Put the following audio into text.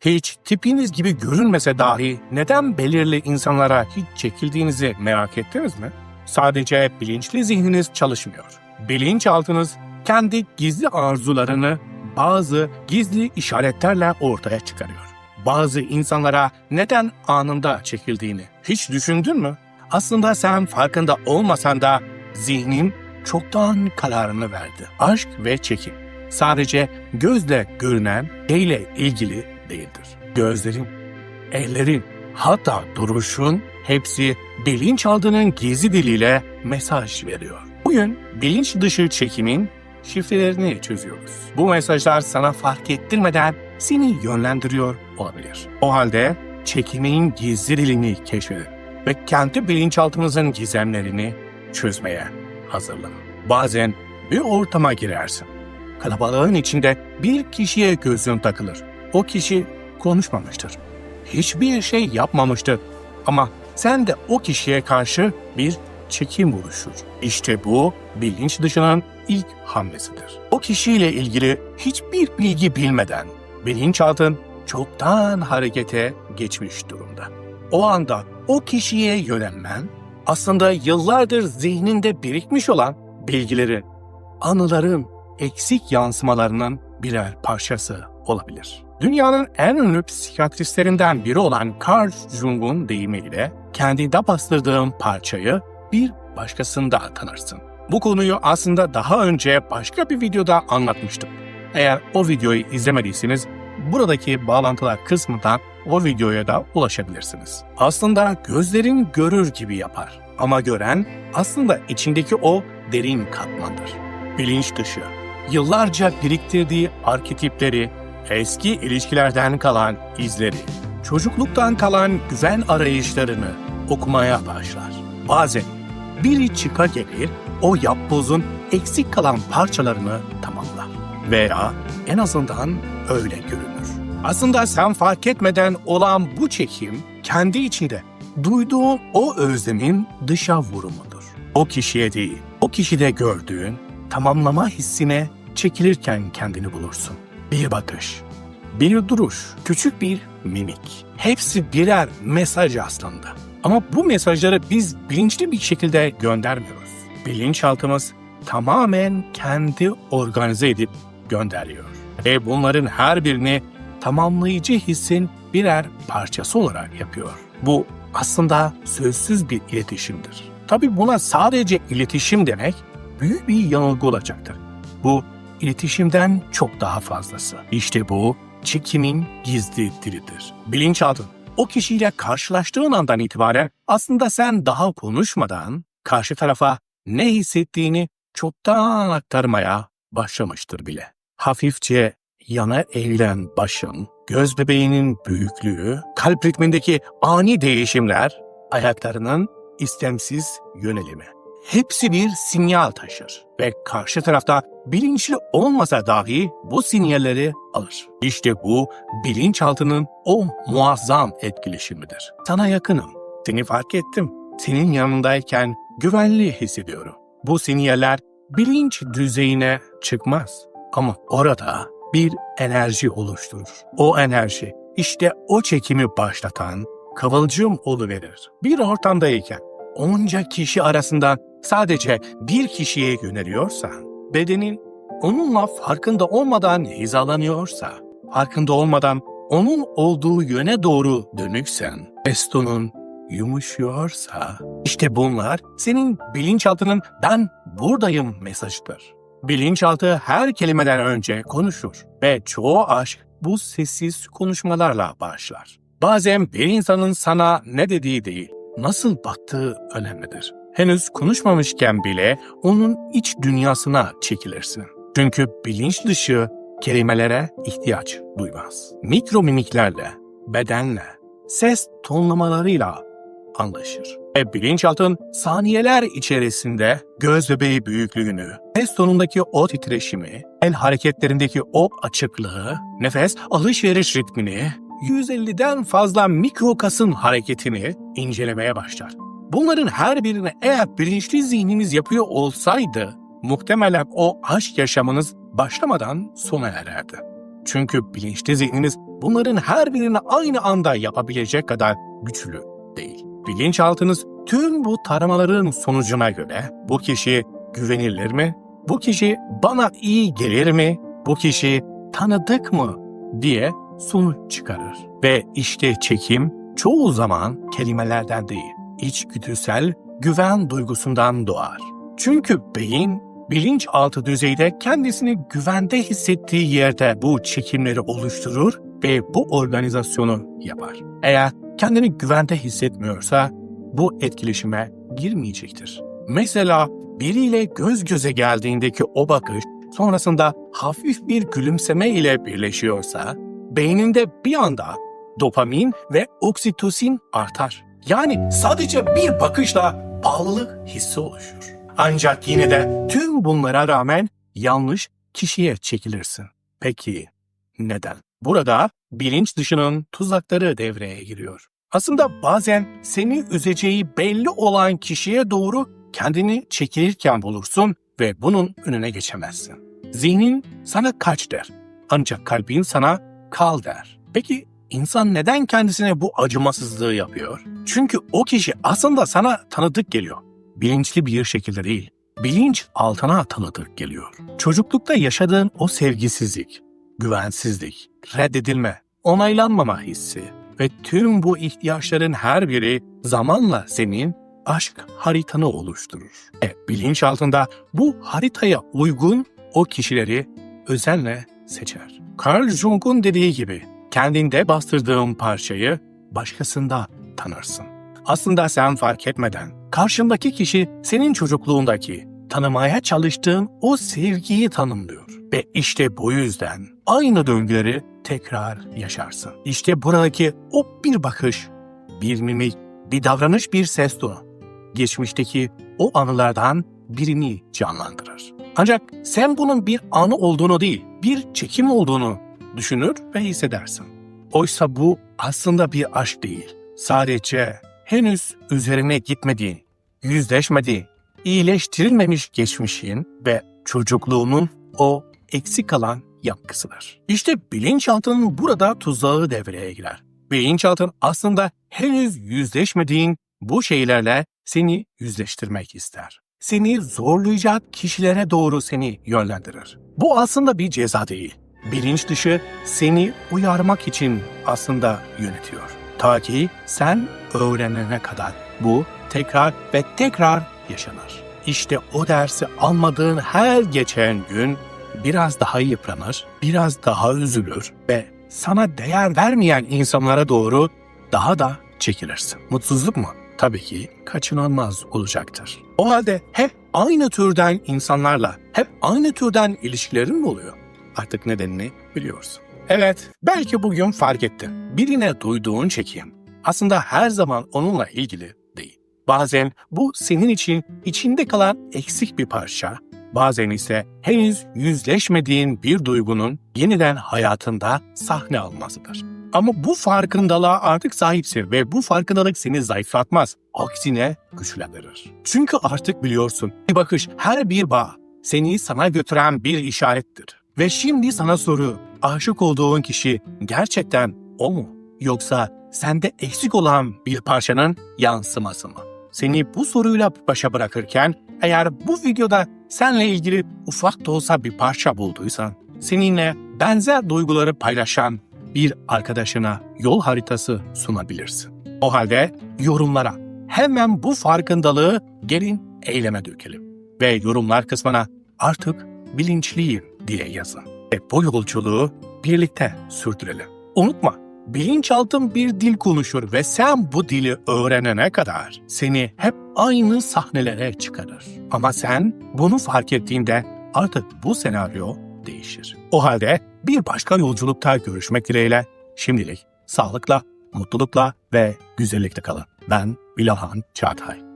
Hiç tipiniz gibi görünmese dahi neden belirli insanlara hiç çekildiğinizi merak ettiniz mi? Sadece bilinçli zihniniz çalışmıyor. Bilinçaltınız kendi gizli arzularını bazı gizli işaretlerle ortaya çıkarıyor. Bazı insanlara neden anında çekildiğini hiç düşündün mü? Aslında sen farkında olmasan da zihnin çoktan kararını verdi. Aşk ve çekim sadece gözle görünen şeyle ilgili değildir. Gözlerin, ellerin, hatta duruşun hepsi bilinçaltının gizli diliyle mesaj veriyor. Bugün bilinç dışı çekimin şifrelerini çözüyoruz. Bu mesajlar sana fark ettirmeden seni yönlendiriyor olabilir. O halde çekimin gizli dilini keşfedin ve kendi bilinçaltınızın gizemlerini çözmeye hazırlanın. Bazen bir ortama girersin. Kalabalığın içinde bir kişiye gözün takılır. O kişi konuşmamıştır. Hiçbir şey yapmamıştır. Ama sen de o kişiye karşı bir çekim oluşur. İşte bu bilinç dışının ilk hamlesidir. O kişiyle ilgili hiçbir bilgi bilmeden bilinçaltın çoktan harekete geçmiş durumda. O anda o kişiye yönelmen aslında yıllardır zihninde birikmiş olan bilgilerin, anıların eksik yansımalarının birer parçası olabilir. Dünyanın en ünlü psikiyatristlerinden biri olan Carl Jung'un deyimiyle kendinde bastırdığın parçayı bir başkasında tanırsın. Bu konuyu aslında daha önce başka bir videoda anlatmıştım. Eğer o videoyu izlemediyseniz buradaki bağlantılar kısmından o videoya da ulaşabilirsiniz. Aslında gözlerin görür gibi yapar ama gören aslında içindeki o derin katmandır. Bilinç dışı, yıllarca biriktirdiği arketipleri, eski ilişkilerden kalan izleri, çocukluktan kalan güven arayışlarını okumaya başlar. Bazen biri çıka gelir, o yapbozun eksik kalan parçalarını tamamlar. Veya en azından öyle görünür. Aslında sen fark etmeden olan bu çekim kendi içinde duyduğun o özlemin dışa vurumudur. O kişiye değil, o kişide gördüğün tamamlama hissine çekilirken kendini bulursun. Bir bakış, bir duruş, küçük bir mimik. Hepsi birer mesaj aslında. Ama bu mesajları biz bilinçli bir şekilde göndermiyoruz. Bilinçaltımız tamamen kendi organize edip gönderiyor. Ve bunların her birini tamamlayıcı hissin birer parçası olarak yapıyor. Bu aslında sözsüz bir iletişimdir. Tabi buna sadece iletişim demek büyük bir yanılgı olacaktır. Bu iletişimden çok daha fazlası. İşte bu çekimin gizli dilidir. Bilinçaltın o kişiyle karşılaştığın andan itibaren aslında sen daha konuşmadan karşı tarafa ne hissettiğini çoktan aktarmaya başlamıştır bile. Hafifçe yana eğilen başın, göz bebeğinin büyüklüğü, kalp ritmindeki ani değişimler, ayaklarının istemsiz yönelimi. Hepsi bir sinyal taşır ve karşı tarafta bilinçli olmasa dahi bu sinyalleri alır. İşte bu bilinçaltının o muazzam etkileşimidir. Sana yakınım, seni fark ettim, senin yanındayken güvenli hissediyorum. Bu sinyaller bilinç düzeyine çıkmaz ama orada bir enerji oluşturur. O enerji işte o çekimi başlatan kıvılcım verir. Bir ortamdayken onca kişi arasından sadece bir kişiye yöneliyorsan, bedenin onunla farkında olmadan hizalanıyorsa, farkında olmadan onun olduğu yöne doğru dönüksen, estonun yumuşuyorsa, işte bunlar senin bilinçaltının ben buradayım mesajıdır. Bilinçaltı her kelimeden önce konuşur ve çoğu aşk bu sessiz konuşmalarla başlar. Bazen bir insanın sana ne dediği değil, nasıl baktığı önemlidir. Henüz konuşmamışken bile onun iç dünyasına çekilirsin. Çünkü bilinç dışı kelimelere ihtiyaç duymaz. Mikro mimiklerle, bedenle, ses tonlamalarıyla anlaşır. Ve bilinçaltın saniyeler içerisinde göz bebeği büyüklüğünü, ses tonundaki o titreşimi, el hareketlerindeki o açıklığı, nefes alışveriş ritmini, 150'den fazla mikro kasın hareketini incelemeye başlar. Bunların her birini eğer bilinçli zihniniz yapıyor olsaydı, muhtemelen o aşk yaşamınız başlamadan sona ererdi. Çünkü bilinçli zihniniz bunların her birini aynı anda yapabilecek kadar güçlü değil. Bilinçaltınız tüm bu taramaların sonucuna göre bu kişi güvenilir mi? Bu kişi bana iyi gelir mi? Bu kişi tanıdık mı? diye sonuç çıkarır. Ve işte çekim çoğu zaman kelimelerden değil, içgüdüsel güven duygusundan doğar. Çünkü beyin bilinçaltı düzeyde kendisini güvende hissettiği yerde bu çekimleri oluşturur ve bu organizasyonu yapar. Eğer kendini güvende hissetmiyorsa bu etkileşime girmeyecektir. Mesela biriyle göz göze geldiğindeki o bakış sonrasında hafif bir gülümseme ile birleşiyorsa beyninde bir anda dopamin ve oksitosin artar. Yani sadece bir bakışla bağlılık hissi oluşur. Ancak yine de tüm bunlara rağmen yanlış kişiye çekilirsin. Peki neden? Burada bilinç dışının tuzakları devreye giriyor. Aslında bazen seni üzeceği belli olan kişiye doğru kendini çekilirken bulursun ve bunun önüne geçemezsin. Zihnin sana kaç der. Ancak kalbin sana kal der. Peki insan neden kendisine bu acımasızlığı yapıyor? Çünkü o kişi aslında sana tanıdık geliyor. Bilinçli bir şekilde değil. Bilinç altına tanıdık geliyor. Çocuklukta yaşadığın o sevgisizlik, güvensizlik, reddedilme, onaylanmama hissi ve tüm bu ihtiyaçların her biri zamanla senin aşk haritanı oluşturur. E, bilinç altında bu haritaya uygun o kişileri özenle seçer. Carl Jung'un dediği gibi kendinde bastırdığın parçayı başkasında tanırsın. Aslında sen fark etmeden karşındaki kişi senin çocukluğundaki tanımaya çalıştığın o sevgiyi tanımlıyor. Ve işte bu yüzden aynı döngüleri tekrar yaşarsın. İşte buradaki o bir bakış, bir mimik, bir davranış, bir ses tonu. Geçmişteki o anılardan birini canlandırır. Ancak sen bunun bir anı olduğunu değil, bir çekim olduğunu düşünür ve hissedersin. Oysa bu aslında bir aşk değil. Sadece henüz üzerine gitmediğin, yüzleşmediğin, iyileştirilmemiş geçmişin ve çocukluğunun o eksik kalan yankısıdır. İşte bilinçaltının burada tuzağı devreye girer. Bilinçaltın aslında henüz yüzleşmediğin bu şeylerle seni yüzleştirmek ister. Seni zorlayacak kişilere doğru seni yönlendirir. Bu aslında bir ceza değil. Bilinç dışı seni uyarmak için aslında yönetiyor. Ta ki sen öğrenene kadar bu tekrar ve tekrar yaşanır. İşte o dersi almadığın her geçen gün biraz daha yıpranır, biraz daha üzülür ve sana değer vermeyen insanlara doğru daha da çekilirsin. Mutsuzluk mu? Tabii ki kaçınılmaz olacaktır. O halde hep aynı türden insanlarla, hep aynı türden ilişkilerin mi oluyor? Artık nedenini biliyorsun. Evet, belki bugün fark ettin. Birine duyduğun çekim aslında her zaman onunla ilgili değil. Bazen bu senin için içinde kalan eksik bir parça, bazen ise henüz yüzleşmediğin bir duygunun yeniden hayatında sahne almasıdır. Ama bu farkındalığa artık sahipsin ve bu farkındalık seni zayıflatmaz. Aksine güçlendirir. Çünkü artık biliyorsun bir bakış her bir bağ seni sana götüren bir işarettir. Ve şimdi sana soru, aşık olduğun kişi gerçekten o mu? Yoksa sende eksik olan bir parçanın yansıması mı? Seni bu soruyla başa bırakırken eğer bu videoda seninle ilgili ufak da olsa bir parça bulduysan, seninle benzer duyguları paylaşan bir arkadaşına yol haritası sunabilirsin. O halde yorumlara hemen bu farkındalığı gelin eyleme dökelim. Ve yorumlar kısmına artık bilinçliyim diye yazın. Ve bu yolculuğu birlikte sürdürelim. Unutma, bilinçaltın bir dil konuşur ve sen bu dili öğrenene kadar seni hep aynı sahnelere çıkarır. Ama sen bunu fark ettiğinde artık bu senaryo değişir. O halde bir başka yolculukta görüşmek dileğiyle şimdilik sağlıkla, mutlulukla ve güzellikle kalın. Ben Bilal Han Çağatay.